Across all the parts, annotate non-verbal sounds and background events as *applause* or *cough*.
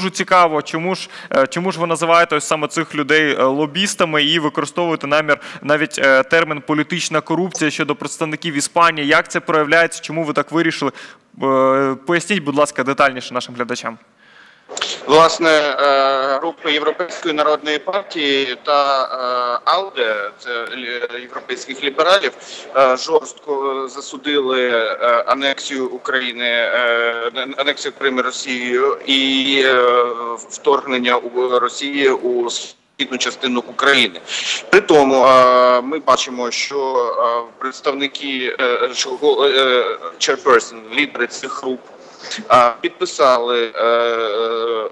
дуже цікаво, чому ж чому ж ви називаєте ось саме цих людей лобістами і використовуєте намір навіть термін політична корупція щодо представників Іспанії. Як це проявляється? Чому ви так вирішили? Поясніть, будь ласка, детальніше нашим глядачам. Власне, е, групи Європейської народної партії та е, АЛДЕ, це європейських лібералів, е, жорстко засудили анексію України, анексію Криму Росією і вторгнення Росії у східну частину України. При тому ми бачимо, що представники chairperson, лідери цих груп підписали е, е,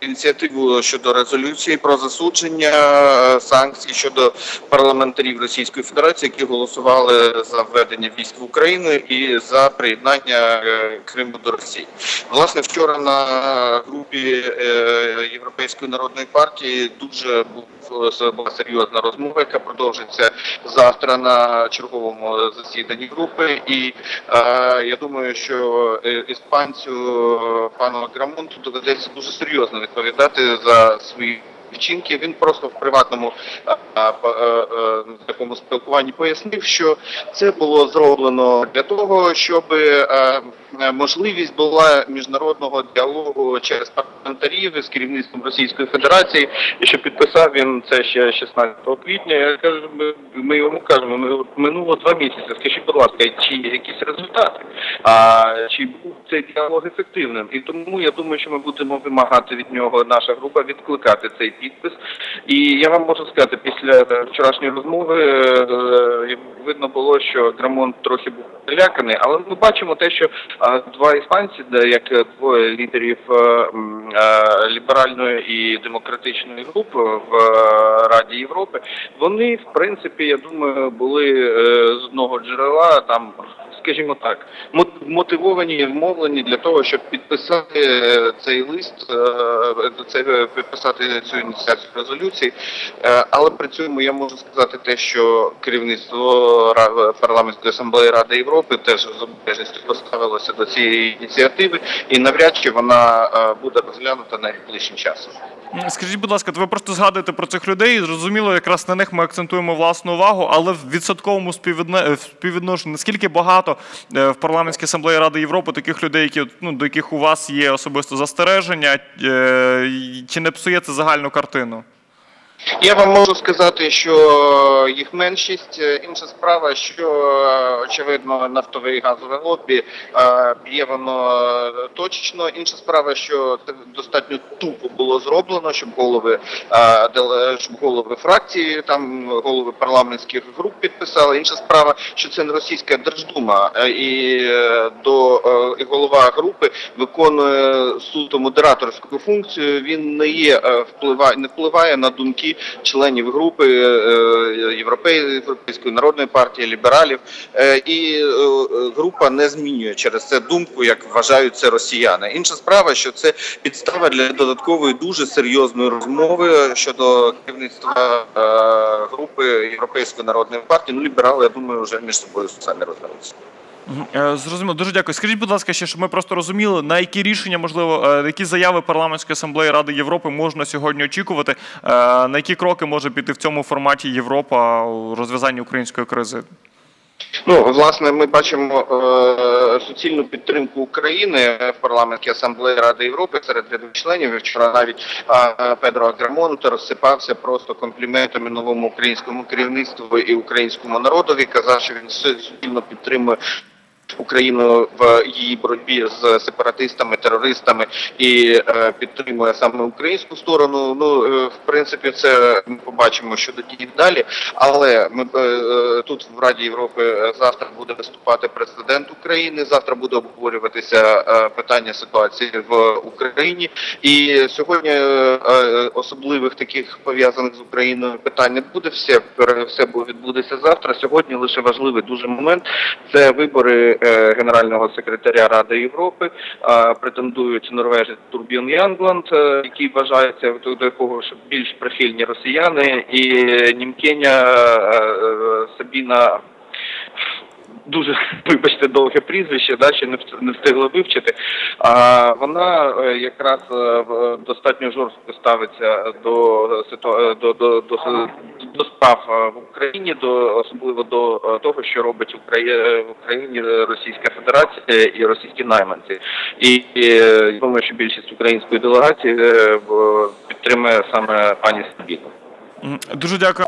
ініціативу щодо резолюції про засудження е, санкцій щодо парламентарів Російської Федерації, які голосували за введення військ в Україну і за приєднання Криму до Росії. Власне, вчора на групі Європейської народної партії дуже була серйозна розмова, яка продовжиться завтра на черговому засіданні групи. І я думаю, що іспанцю пану Грамонту доведеться дуже серйозно відповідати за свої вчинки. Він просто в приватному а, а, а, такому спілкуванні пояснив, що це було зроблено для того, щоб можливість була міжнародного діалогу через парламентарів з керівництвом Російської Федерації, і що підписав він це ще 16 квітня. Я кажу, ми йому кажемо, ми минуло два місяці. Скажіть, будь ласка, чи є якісь результати? А чи був цей діалог ефективним? І тому я думаю, що ми будемо вимагати від нього наша група відкликати цей підпис. І я вам можу сказати, після вчорашньої розмови е, видно було, що Грамон трохи був переляканий, але ми бачимо те, що два іспанці, як двоє лідерів е, е, ліберальної і демократичної групи в Раді Європи, вони в принципі, я думаю, були з одного джерела там скажімо так, мотивовані і вмовлені для того, щоб підписати е, цей лист, е, це підписати цю ініціацію резолюції. Е, але при цьому я можу сказати те, що керівництво парламентської асамблеї Ради Європи теж з обережністю поставилося до цієї ініціативи, і навряд чи вона буде розглянута найближчим часом. Скажіть, будь ласка, ви просто згадуєте про цих людей. Зрозуміло, якраз на них ми акцентуємо власну увагу, але в відсотковому співвідношенні наскільки багато е, в парламентській асамблеї Ради Європи таких людей, які ну до яких у вас є особисто застереження, е, чи не псує це загальну картину? Я вам можу сказати, що їх меншість. Інша справа, що очевидно нафтове і газове лобі б'є воно точечно. Інша справа, що це достатньо тупо було зроблено, щоб голови щоб голови фракції, там голови парламентських груп підписали. Інша справа, що це не російська держдума, і е, до і голова групи виконує суто модераторську функцію. Він не є е, впливає, не впливає на думки членів групи е, е, Європейської народної партії, лібералів, е, і група не змінює через це думку, як вважають це росіяни. Інша справа, що це підстава для додаткової дуже серйозної розмови щодо керівництва групи Європейської народної партії. Ну ліберали, я думаю, вже між собою самі розберуться. Е, зрозуміло, дуже дякую. Скажіть, будь ласка, ще щоб ми просто розуміли, на які рішення, можливо, е, які заяви парламентської асамблеї Ради Європи можна сьогодні очікувати, е, на які кроки може піти в цьому форматі Європа у розв'язанні української кризи? Ну, власне, ми бачимо е, суцільну підтримку України в парламентській асамблеї Ради Європи серед рядових членів. Вчора навіть е, Педро Аграмонте розсипався просто компліментами новому українському керівництву і українському народові. Казав, що він суцільно підтримує. Україну в її боротьбі з сепаратистами, терористами і е, підтримує саме українську сторону. Ну е, в принципі, це ми побачимо, що тоді далі. Але ми е, е, тут в Раді Європи завтра буде виступати президент України. Завтра буде обговорюватися е, питання ситуації в Україні. І сьогодні е, е особливих таких пов'язаних з Україною питань не буде. Все все відбудеться завтра. Сьогодні лише важливий дуже момент це вибори. Е, генерального секретаря Ради Європи, претендують норвежець Турбін Янгланд, е, який вважається до якого ж більш прихильні росіяни, і німкеня е, Сабіна дуже *laughs* вибачте довге прізвище, да, ще не вс- не встигли вивчити. А вона е, якраз е, достатньо жорстко ставиться до до, до, до, до справ е, в Україні, до особливо до е, того, що робить в Україні Російська Федерація і російські найманці. І, і е, думаю, що більшість української делегації е, підтримує саме пані Сабіну. Дуже дякую.